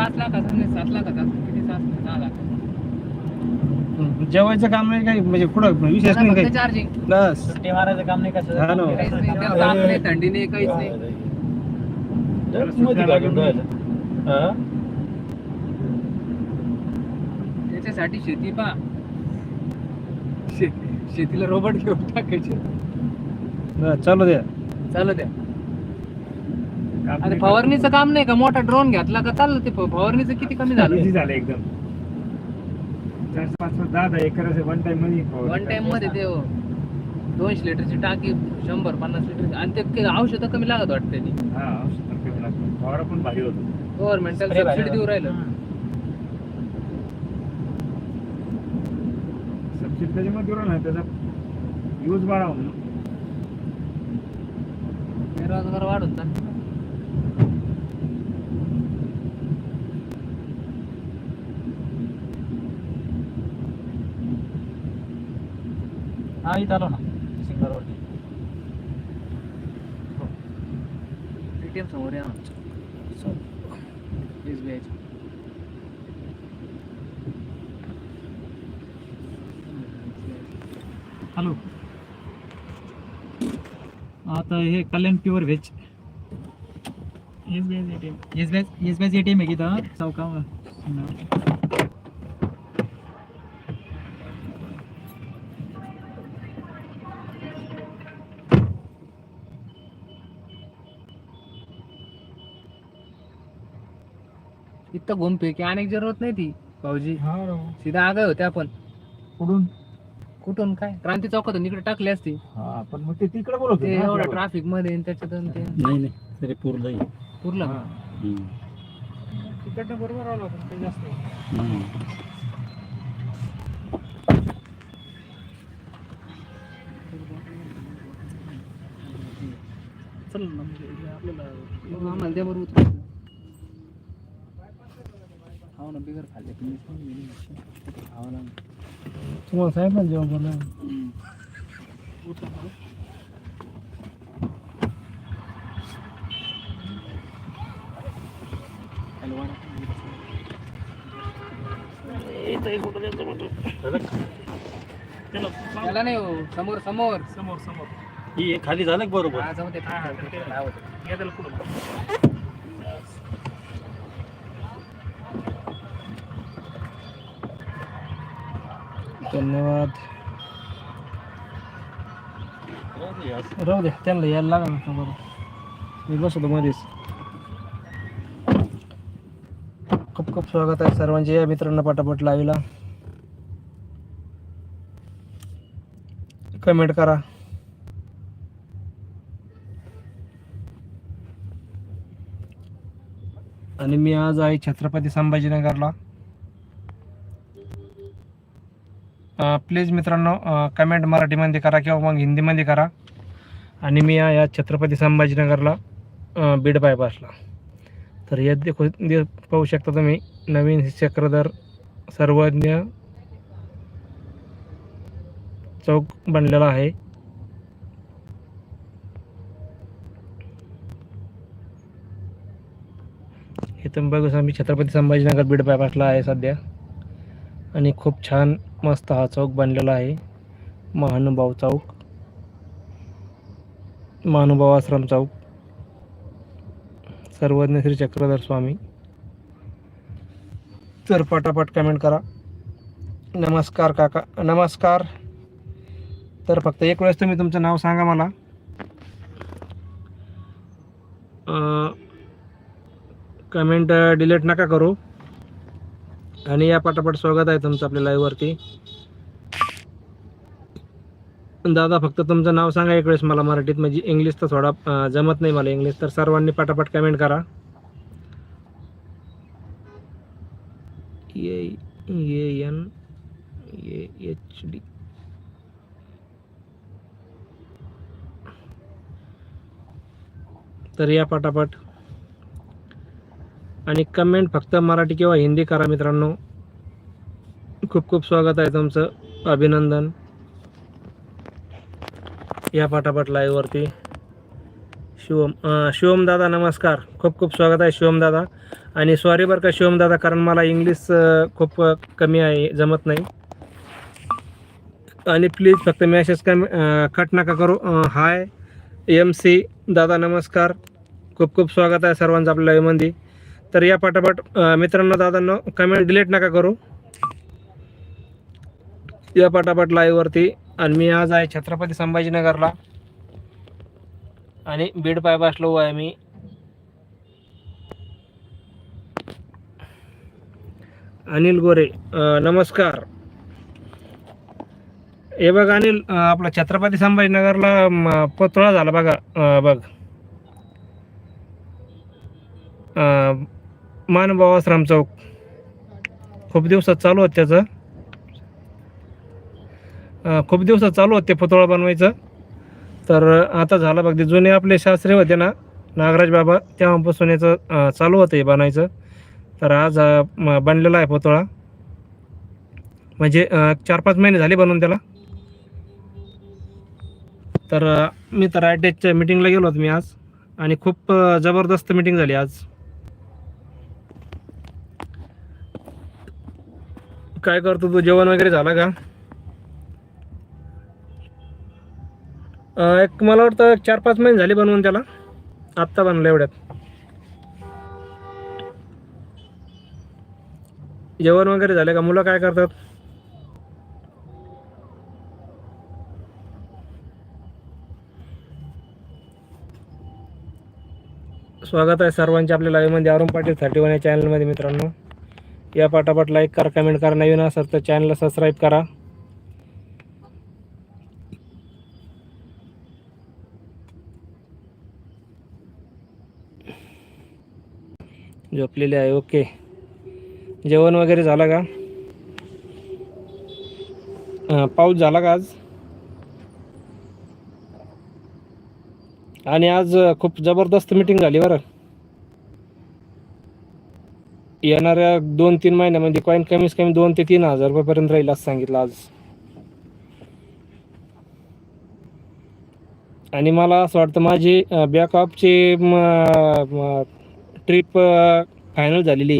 पाच लाखाचा नाही सात लाखाचा असतो. किती सात दहा लाख. जेवायचं काम नाही काही म्हणजे कुठं विशेष नाही काही. चार्जिंग बस. सुट्टी मारायचं काम नाही कसं हा ना. काहीच नाही. त्याला ताप नाही थंडी नाही काहीच नाही. हा? त्याच्यासाठी शेती पा. शेतीला रोबोट घेऊन टाकायचे. बस, चालू द्या. चालू द्या. आणि फवारणीचं काम नाही का? मोठा ड्रोन घेतला का चाललं ते फवारणीचं किती कमी झालं? एकदम चार पाच पाच दहा दहा एकर असे वन टाइममध्ये वन टाइममध्ये ते हो, दोनशे लिटरची टाकी शंभर पन्नास लिटर आणि ते काही औषधं कमी लागत वाटतं ती हा औषध पण कमी लागतं. फवारा पण भारी होतो. गव्हर्नमेंट Spray सबसिडी देऊ राहिलं. सबसिडी त्याचा यूज वाढावा म्हणून. बेरोजगार वाढून चालले. हा इथं आलो ना. सिंगरवरती. ATM समोर या SBI चं. हॅलो आता हे Kalyan pure veg S B I ATM S B I S B I ATM आहे की इथं चौका इतकं घुमते की अनेक जरूरत नाही ती भाऊजी हा सीधा आगाय होते आपण कुठून? कुठून काय? क्रांती चौकातून इकडे टाकली असती। हा पण मग ते तिकडे बोलत ते एवढं ट्रॅफिकमध्ये आणि त्याच्यात ते नाही नाही. तरी पूर्ण पुरलं तिकडनं बरोबर आलो आपण काही जास्त. चल ना म्हणजे आपल्याला मग आम्हाला ते बरोबर उतरायचं. हो ना बिगर खाल्ले तुम्ही. तुम्हाला सांगितलं ना. जेवण करणं त्याला नाही हो समोर समोर. समोर समोर. ही खाली झालं का बरोबर? हा, जाऊ दे. नाव होतं. धन्यवाद. राहू दे त्यांना यायला लागलं ना बरं? मी बसतो मध्येच खूप खूप स्वागत आहे सर्वांचे. या मित्रांना पटापट लावीला. कमेंट करा. आणि मी आज आहे छत्रपती संभाजीनगरला. प्लीज मित्रांनो कमेंट मराठीमध्ये करा किंवा मग हिंदीमध्ये करा. आणि मी या छत्रपती संभाजीनगरला बीड बायपासला तर यात देखो दे- पाहू शकता तुम्ही नवीन चक्रधर सर्वज्ञ चौक बनलेला आहे. इथून बघू आम्ही छत्रपती संभाजीनगर बीड बायपासला आहे सध्या. आणि खूप छान मस्त हा चौक बनलेला आहे. महानुभाव चौक. महानुभाव आश्रम चौक. सर्वज्ञ श्री चक्रधर स्वामी. तर पटापट कमेंट करा. नमस्कार काका नमस्कार. तर फक्त एक वेळेस तुम्ही तुमचं नाव सांगा मला. कमेंट डिलीट नका करू. आणि या पटापट स्वागत आहे तुमचं आपल्या लाईव्हवरती दादा फक्त तुमचं नाव सांगा एक वेळेस मला मराठीत. म्हणजे इंग्लिश तर थोडा जमत नाही मला इंग्लिश तर सर्वांनी पटापट कमेंट करा. A N A H D तर या पटापट. आणि कमेंट फक्त मराठी किंवा हिंदी करा मित्रांनो. खूप खूप स्वागत आहे तुमचं. अभिनंदन. या पाठापाठ लाईव्हवरती शिवम शिवम दादा नमस्कार. खूप खूप स्वागत आहे शिवम दादा. आणि सॉरी बरं का शिवम दादा कारण मला इंग्लिश खूप कमी आहे जमत नाही. आणि प्लीज फक्त मॅसेज कमी कट नका करू. हाय एम सी दादा नमस्कार. खूप खूप स्वागत आहे सर्वांचं आपल्या लाईव्हमध्ये तर या पाठापाठ मित्रांनो दादांनो कमेंट डिलीट नका करू. या पाठापाठ लाईव्हवरती आणि मी आज आहे छत्रपती संभाजीनगरला. आणि बीड बायपासला आहे मी. अनिल गोरे नमस्कार. हे बघ अनिल आपला छत्रपती संभाजीनगरला म, झाला बघा बघ. अं, मानभाव आश्रम चौक. खूप दिवसात चालू होत त्याचं. खूप दिवसात चालू होते पुतळा बनवायचं. तर आता झालं बघ ते जुने आपले शास्त्री होते ना नागराज बाबा तेव्हापासून याचं चालू होतं हे बनायचं. तर आज बनलेला आहे पुतळा. म्हणजे चार पाच महिने झाले बनवून त्याला. तर मी तर आय टी एचच्या मिटिंगला गेलो होतो मी आज. आणि खूप जबरदस्त मिटिंग झाली आज. काय करतो तू? जेवण वगैरे झालं का? एक मला वाटतं चार पाच महिने झाले बनवून त्याला. आत्ता बनलं एवढ्यात. जेवण वगैरे झालं का? मुलं काय करतात? स्वागत आहे सर्वांचे आपल्या लाईव्हमध्ये अरुण पाटील थर्टी वन या चॅनलमध्ये मित्रांनो. या पाठापाठ लाईक करा कमेंट करा. नवीन असाल तर चॅनलला सबस्क्राईब करा. झोपलेले आहे. ओके. जेवण वगैरे झालं का? पाऊस झाला का आज? आणि आज खूप जबरदस्त मीटिंग झाली बरं. येणाऱ्या दोन तीन महिन्यामध्ये कॉईन कमीच कमी दोन ते तीन हजार रुपयापर्यंत राहील असं सांगितलं आज. आणि मला असं वाटतं माझी बॅकअपची ट्रिप फायनल झालेली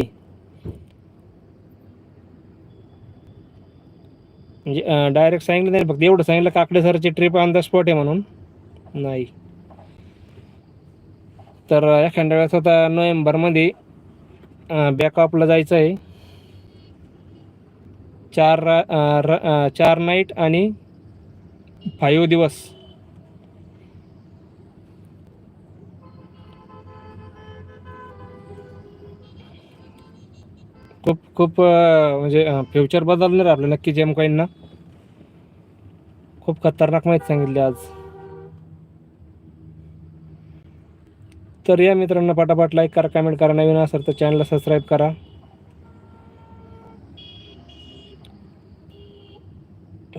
म्हणजे डायरेक्ट सांगितलं नाही फक्त एवढं सांगितलं काकडे सरची ट्रिप ऑन द स्पॉट आहे म्हणून. नाही. तर एखाद्या वेळेस आता नोव्हेंबरमध्ये बॅकअपला जायचं आहे. चार रा- चार नाईट आणि फाईव्ह दिवस. खूप खूप म्हणजे फ्युचर बदलणार आपलं नक्की जेम कॉईनना खूप खतरनाक माहिती सांगितली आज. तर या मित्रांनो पटापट लाईक करा कमेंट करा नवीन असेल तर चॅनलला सबस्क्राईब करा.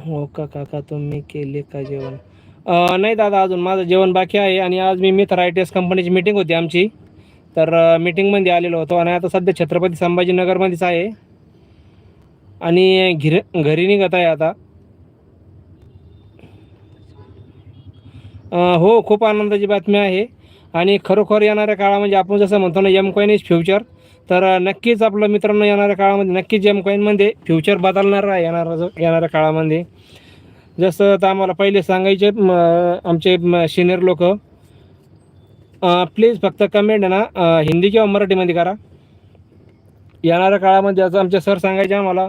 हो का काका तुम्ही केले का जेवण? नाही दादा अजून माझं जेवण बाकी आहे आणि आज मी मित्र आय टी एस कंपनीची मीटिंग होती आमची. तर मीटिंगमध्ये आलेलो होतो आणि आता सध्या छत्रपती संभाजीनगरमध्येच आहे. आणि घिर घरी निघत आहे आता. हो खूप आनंदाची बातमी आहे. आणि खरोखर येणाऱ्या काळामध्ये आपण जसं म्हणतो ना एम कॉईन इज फ्युचर तर नक्कीच आपलं मित्रांनो येणाऱ्या काळामध्ये नक्कीच एम कॉईनमध्ये फ्युचर बदलणार आहे येणार येणाऱ्या काळामध्ये. जसं आता आम्हाला पहिले सांगायचे आमचे सिनियर लोक प्लीज फक्त कमेंट ना हिंदी किंवा मराठीमध्ये करा. येणाऱ्या काळामध्ये असं आमचे सर सांगायचे आम्हाला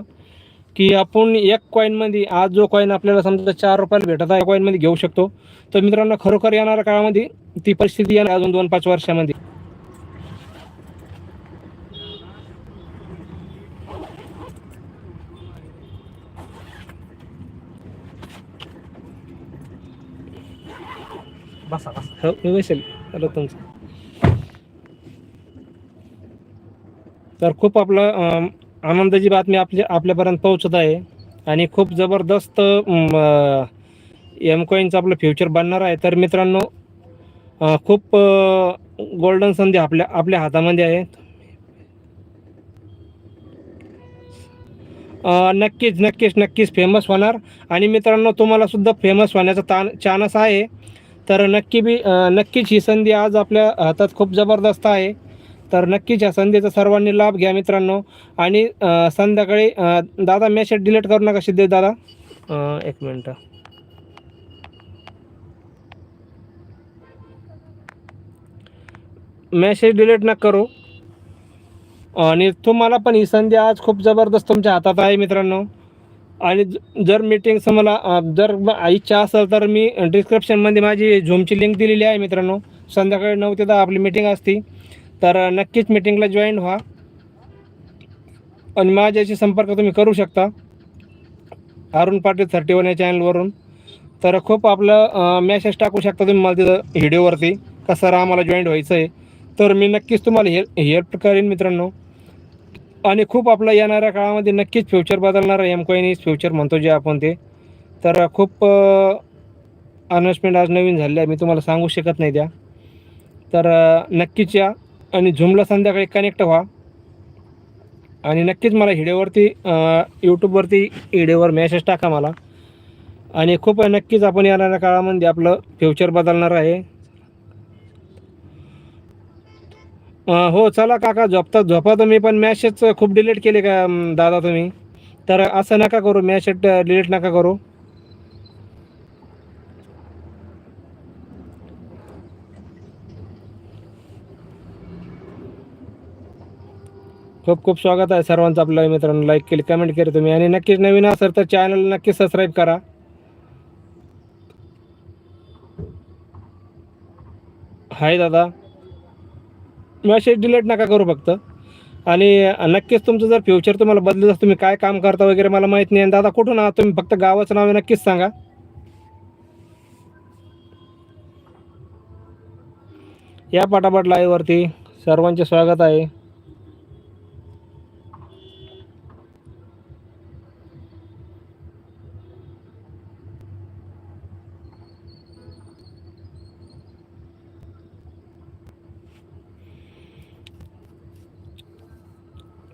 की आपण एक कॉईनमध्ये आज जो कॉईन आपल्याला समजा चार रुपयाला भेटत आहे कॉईनमध्ये घेऊ शकतो. तर मित्रांनो खरोखर येणाऱ्या काळामध्ये ती परिस्थिती येणार अजून दोन पाच वर्षामध्ये. बसा बसा. हो मी हॅलो तुमचं. तर खूप आपलं आनंदाची बातमी आपल्या आपल्यापर्यंत पोहोचत आहे. आणि खूप जबरदस्त एम कॉईनचं आपलं फ्युचर बनणार आहे. तर मित्रांनो खूप गोल्डन संधी आपल्या आपल्या हातामध्ये आहे नक्कीच नक्कीच नक्कीच फेमस होणार. आणि मित्रांनो तुम्हाला सुद्धा फेमस होण्याचा तान चान्स आहे. तर नक्की बी नक्कीच ही संधी आज आपल्या हातात खूप जबरदस्त आहे. तर नक्कीच या संधीचा सर्वांनी लाभ घ्या मित्रांनो. आणि संध्याकाळी दादा मेसेज डिलीट करू नका सिद्धेश दादा. एक मिनटं. मेसेज डिलीट न करू. आणि तुम्हाला पण ही संधी आज खूप जबरदस्त तुमच्या हातात आहे मित्रांनो. आणि ज- जर मीटिंगचं मला जर इच्छा असेल तर मी डिस्क्रिप्शनमध्ये माझी झूमची लिंक दिलेली आहे मित्रांनो. संध्याकाळी नऊ ते दहा आपली मीटिंग असती. तर नक्कीच मीटिंगला जॉईन व्हा. आणि माझ्याशी संपर्क तुम्ही करू शकता. अरुण पाटील थर्टी वन या चॅनलवरून तर खूप आपलं मॅसेज टाकू शकता तुम्ही मला तिथं व्हिडिओवरती कसं राहा आम्हाला जॉईंट व्हायचं आहे तर मी नक्कीच तुम्हाला हेल्प हेल्प करेन मित्रांनो. आणि खूप आपलं येणाऱ्या काळामध्ये नक्कीच फ्युचर बदलणार आहे. एम कॉईन फ्युचर म्हणतो जे आपण ते. तर खूप अनाउन्समेंट आज नवीन झाले आहे. मी तुम्हाला सांगू शकत नाही त्या. तर नक्कीच या. आणि झुमला संध्याकाळी कनेक्ट व्हा. आणि नक्कीच मला हिडिओवरती यूट्यूबवरती हिडिओवर मेसेज टाका मला. आणि खूप नक्कीच आपण येणाऱ्या काळामध्ये आपलं फ्युचर बदलणार आहे. हो चला काका झोपता झोपा तुम्ही पण मॅसेज खूप डिलीट केले का दादा तुम्ही? तर असं नका करू मॅसेज डिलीट नका करू. खूप खूप स्वागत आहे सर्वांचं आपल्या मित्रांनो. लाईक केली कमेंट केली तुम्ही. आणि नक्कीच नवीन असेल तर चॅनल नक्कीच सबस्क्राईब करा. हाय दादा. मेसेज डिलीट नका करू फक्त. आणि नक्कीच तुमचं जर फ्युचर तुम्हाला बदलत असं तुम्ही काय काम करता वगैरे मला माहीत नाही. आणि दादा कुठून आहात तुम्ही? फक्त गावाचं नाव नक्कीच सांगा. या पटापट लाईव्हवरती सर्वांचे स्वागत आहे.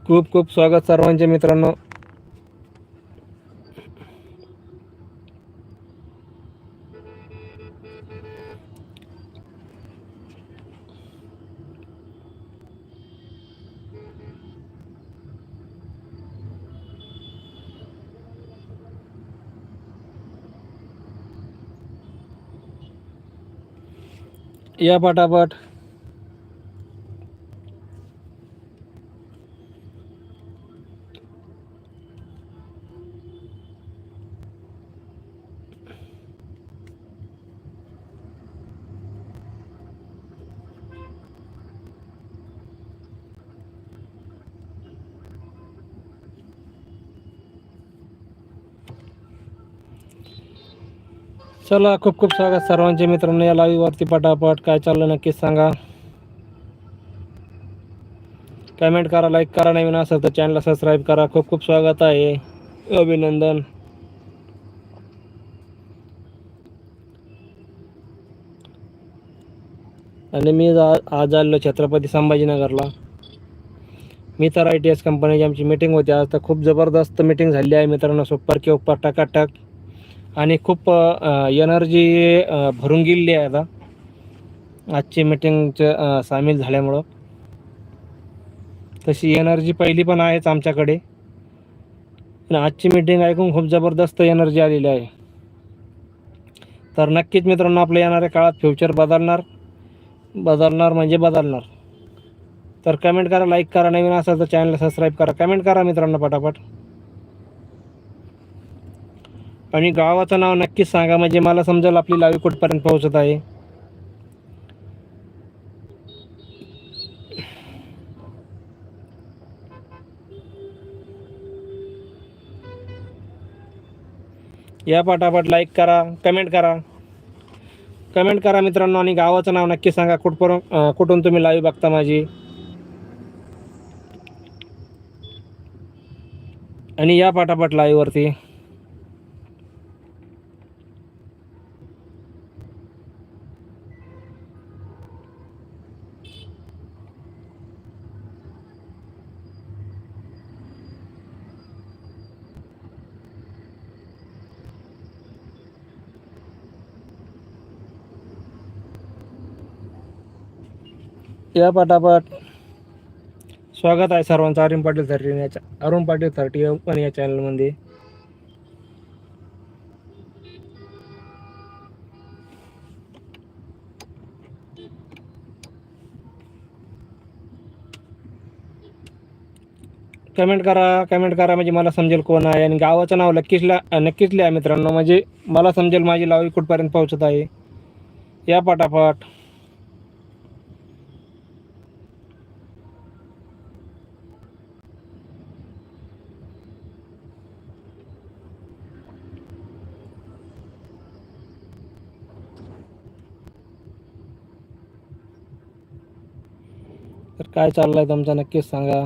खूप खूप स्वागत सर्वांचे मित्रांनो. या पटापट. चला खूप खूप स्वागत सर्वांचे मित्रांनो या लाईव्हवरती पटापट. काय चाललं नक्कीच सांगा. कमेंट करा लाईक करा नवीन असेल तर चॅनलला सबस्क्राईब करा. खूप खूप स्वागत आहे. अभिनंदन. आणि मी आज आलो छत्रपती संभाजीनगरला. मी तर आय टी एस कंपनीची आमची मीटिंग होती. आज तर खूप जबरदस्त मीटिंग झाली आहे मित्रांनो. सुपर के उपर टकाटक. आणि खूप एनर्जी भरून गेलेली आहे आता. आजची मीटिंगचं सामील झाल्यामुळं. तशी एनर्जी पहिली पण आहेच आमच्याकडे. आजची मीटिंग ऐकून खूप जबरदस्त एनर्जी आलेली आहे. तर नक्कीच मित्रांनो आपल्या येणाऱ्या काळात फ्युचर बदलणार. बदलणार म्हणजे बदलणार. तर कमेंट करा लाईक करा नवीन असेल तर चॅनलला सबस्क्राईब करा. कमेंट करा मित्रांनो पटापट. आणि गावाचं नाव नक्कीच सांगा म्हणजे मला समजेल आपली लावी कुठपर्यंत पोहोचत आहे. या पटापट लाईक करा कमेंट करा. कमेंट करा मित्रांनो आणि गावाचं नाव नक्की सांगा कुठपर्यंत कुठून तुम्ही लाईव्ह बघता माझी. आणि या पटापट लाईव्हवरती या पटापट. स्वागत आहे सर्वांचं. अरुण पाटील थर्टी याच्या अरुण पाटील थर्टी पण या चॅनलमध्ये. कमेंट करा कमेंट करा म्हणजे मला समजेल कोण आहे आणि गावाचं नाव नक्कीच ला नक्कीच लिहा मित्रांनो. म्हणजे मला समजेल माझी लावी कुठपर्यंत पोहोचत आहे. या पटापट तर काय चाललंय तुमचं? नक्कीच सांगा.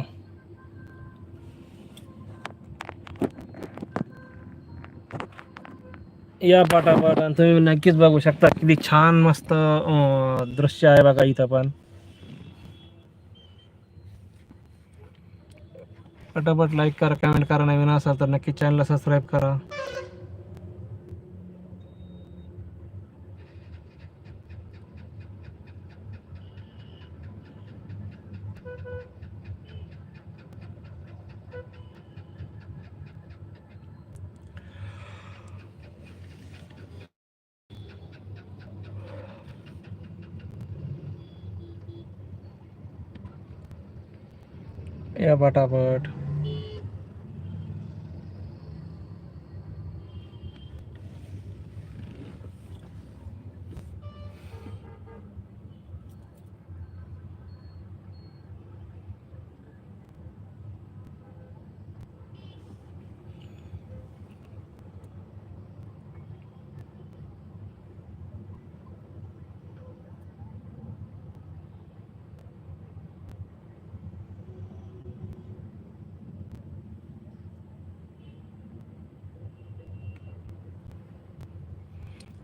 या पाठापाठ आणि तुम्ही नक्कीच बघू शकता किती छान मस्त दृश्य आहे बघा इथं पण. पटापट लाईक करा कमेंट करा नवीन असाल तर नक्की चॅनलला सबस्क्राईब करा. पटापट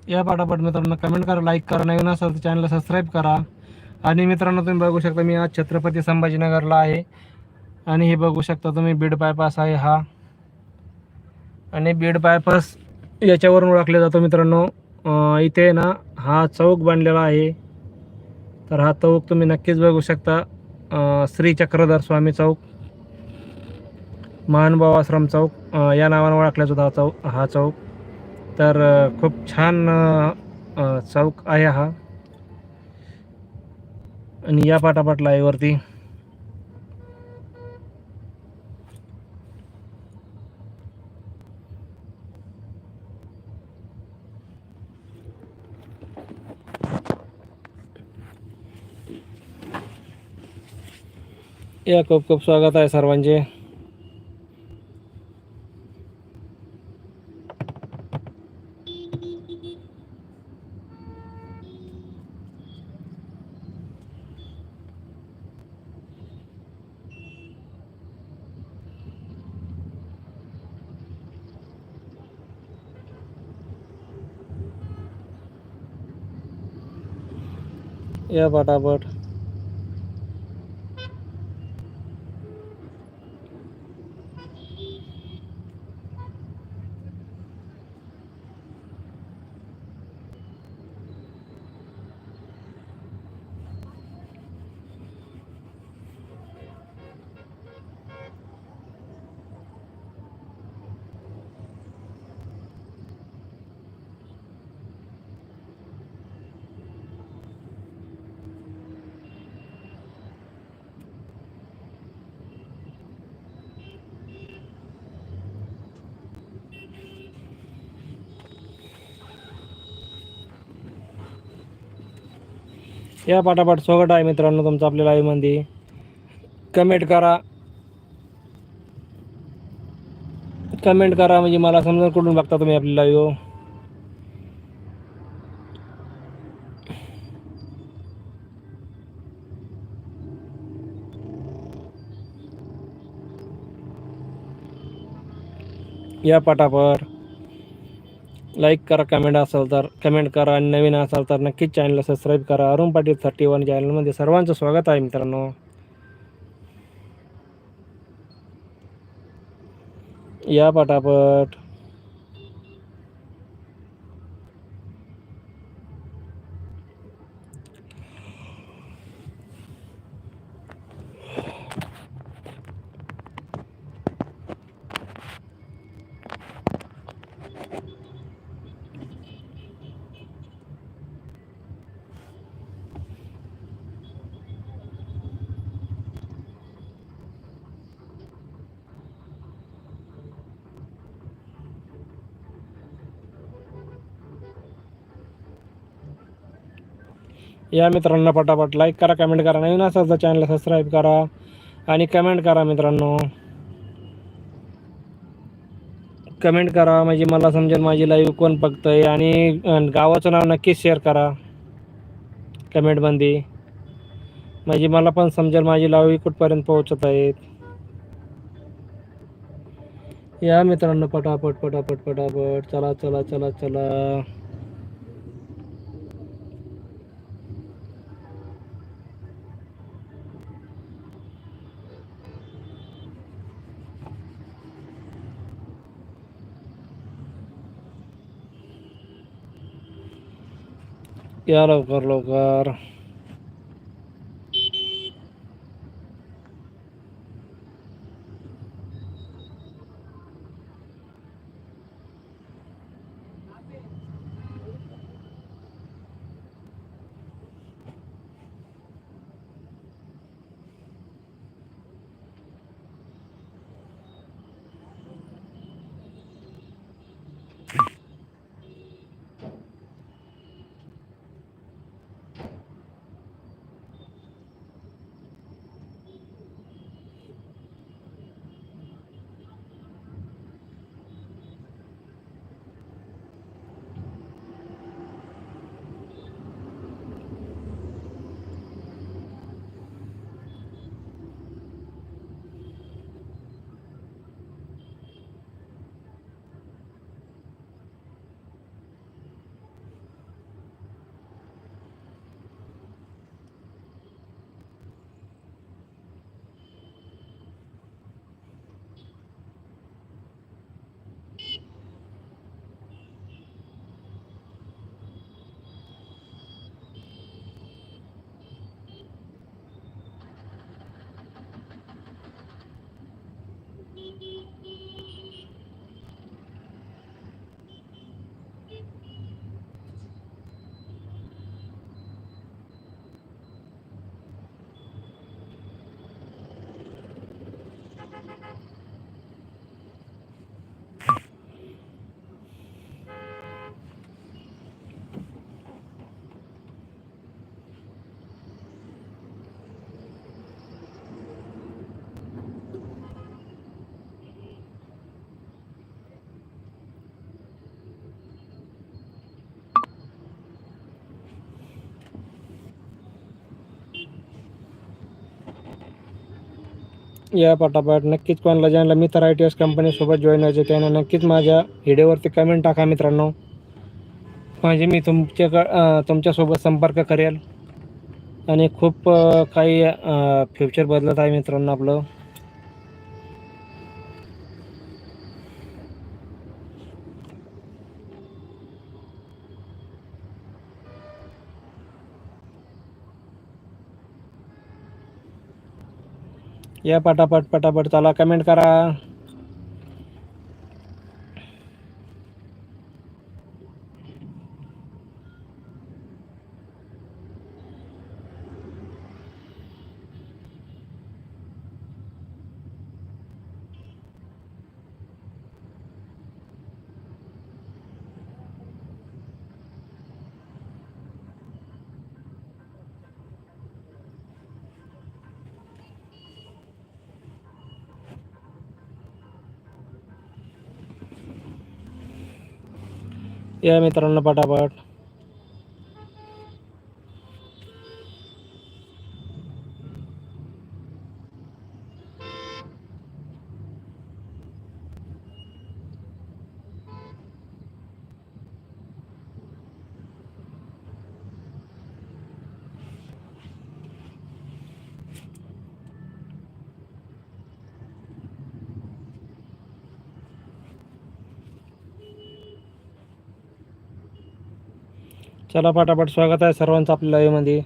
या पाठापाठ मित्रांनो कमेंट करा लाईक करा नवीन असाल तर चॅनलला सबस्क्राईब करा. आणि मित्रांनो तुम्ही बघू शकता मी आज छत्रपती संभाजीनगरला आहे. आणि हे बघू शकता तुम्ही बीड बायपास आहे हा. आणि बीड बायपास याच्यावरून ओळखले जातो मित्रांनो. इथे ना हा चौक बांधलेला आहे. तर हा चौक तुम्ही नक्कीच बघू शकता. श्री चक्रधर स्वामी चौक महानुभाव आश्रम चौक या नावानं ओळखला जातो हा चौक हा चौक. तर खूप छान चौक आहे हा. आणि या पाटापाटला आहे वरती या खूप खूप स्वागत आहे सर्वांचे. या पटापट या पाठापाठ स्वागत आहे मित्रांनो तुमचं आपल्या लाईव्हमध्ये कमेंट करा. कमेंट करा म्हणजे मला समजा कुठून बघता तुम्ही आपली लाईव्ह हो. या पाठापर लाईक करा कमेंट असाल तर कमेंट करा आणि नवीन असाल तर नक्कीच चॅनलला सबस्क्राईब करा. अरुण पाटील थर्टी वन चॅनलमध्ये सर्वांचं स्वागत आहे मित्रांनो. या पटापट. या मित्रांना पटापट लाईक करा कमेंट करा नवीन असाल तर चॅनलला सबस्क्राईब करा आणि कमेंट करा मित्रांनो. कमेंट करा म्हणजे मला समजेल माझी लाईव्ह कोण बघतंय आणि गावाचं नाव नक्कीच शेअर करा. कमेंटमध्ये म्हणजे मला पण समजेल माझी लाईव्ह कुठपर्यंत पोहोचत आहेत. या मित्रांनो पटापट पटापट पटापट. चला चला चला चला. या लवकर लवकर या पटापट. नक्कीच कोणाला ज्यांना तर आय टी एस कंपनीसोबत जॉईन व्हायचे त्यांना नक्कीच माझ्या व्हिडिओवरती कमेंट टाका मित्रांनो. म्हणजे मी तुमच्याक तुमच्यासोबत संपर्क करेल. आणि खूप काही फ्युचर बदलत आहे मित्रांनो आपलं. या पटापट पटापट चला कमेंट करा. या मित्रांनो पटापट चला पाठापाठ स्वागत आहे सर्वांचं आपल्या लाईव्हमध्ये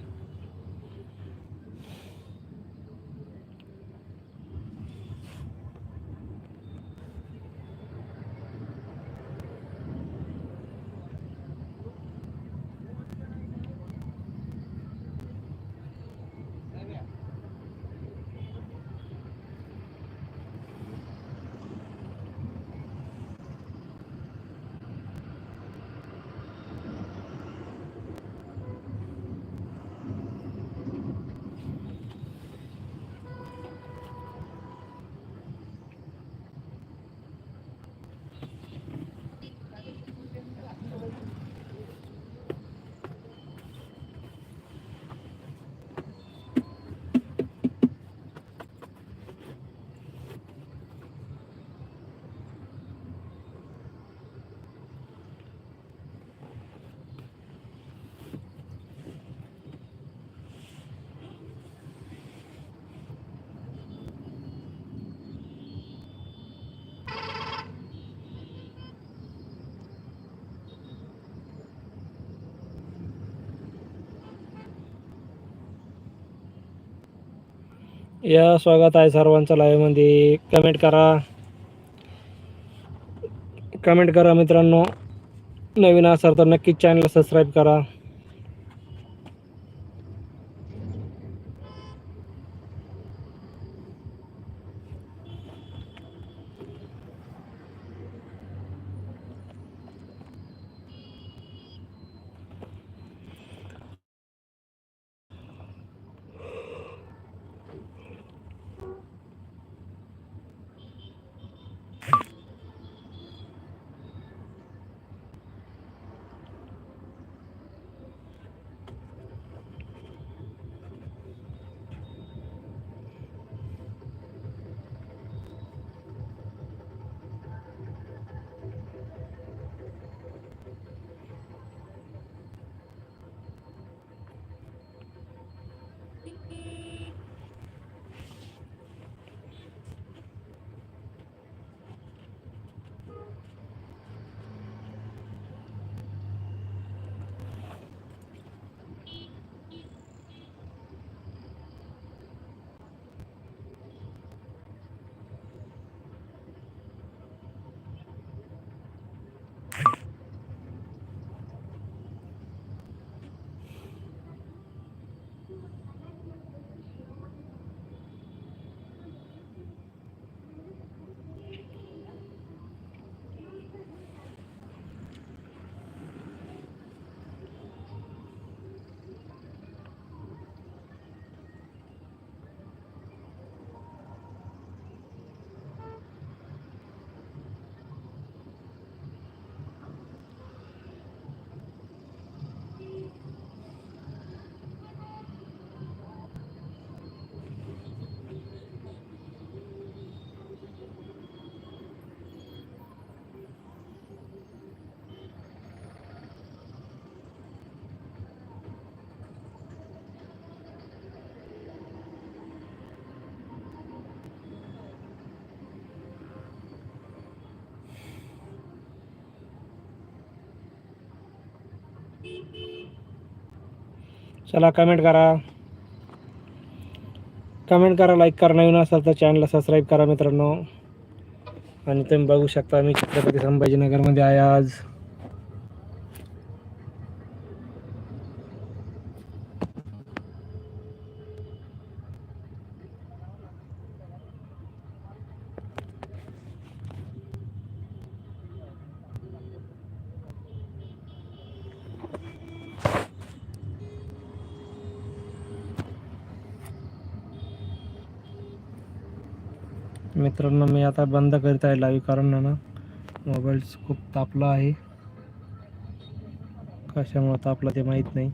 या स्वागत आहे सर्वांचं लाईव्हमध्ये कमेंट करा. कमेंट करा मित्रांनो. नवीन असाल तर नक्कीच चॅनल सबस्क्राईब करा. चला कमेंट करा. कमेंट करा लाईक करा. नवीन असाल तर चॅनलला सबस्क्राईब करा मित्रांनो. आणि तुम्ही बघू शकता मी छत्रपती संभाजीनगरमध्ये आहे आज. मित्रांनो मी आता बंद करीत आहे लाईव्ह कारण ना मोबाईल खूप तापला आहे. कशामुळे तापला ते माहीत नाही.